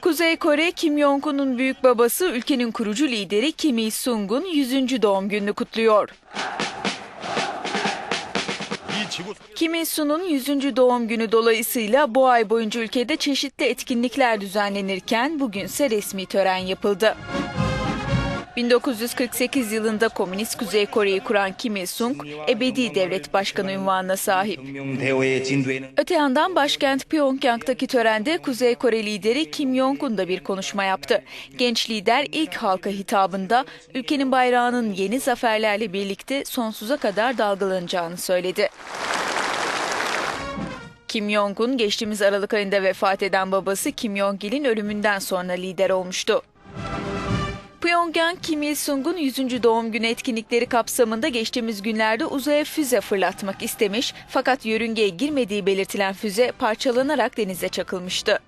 Kuzey Kore Kim Jong-un'un büyük babası ülkenin kurucu lideri Kim Il-sung'un 100. doğum gününü kutluyor. Kim Il-sung'un 100. doğum günü dolayısıyla bu ay boyunca ülkede çeşitli etkinlikler düzenlenirken bugünse resmi tören yapıldı. 1948 yılında Komünist Kuzey Kore'yi kuran Kim Il-sung, ebedi devlet başkanı ünvanına sahip. Öte yandan başkent Pyongyang'daki törende Kuzey Kore lideri Kim Jong-un da bir konuşma yaptı. Genç lider ilk halka hitabında ülkenin bayrağının yeni zaferlerle birlikte sonsuza kadar dalgalanacağını söyledi. Kim Jong-un geçtiğimiz Aralık ayında vefat eden babası Kim Jong-il'in ölümünden sonra lider olmuştu. Pyongyang, Kim Il-sung'un 100. doğum günü etkinlikleri kapsamında geçtiğimiz günlerde uzaya füze fırlatmak istemiş fakat yörüngeye girmediği belirtilen füze parçalanarak denize çakılmıştı.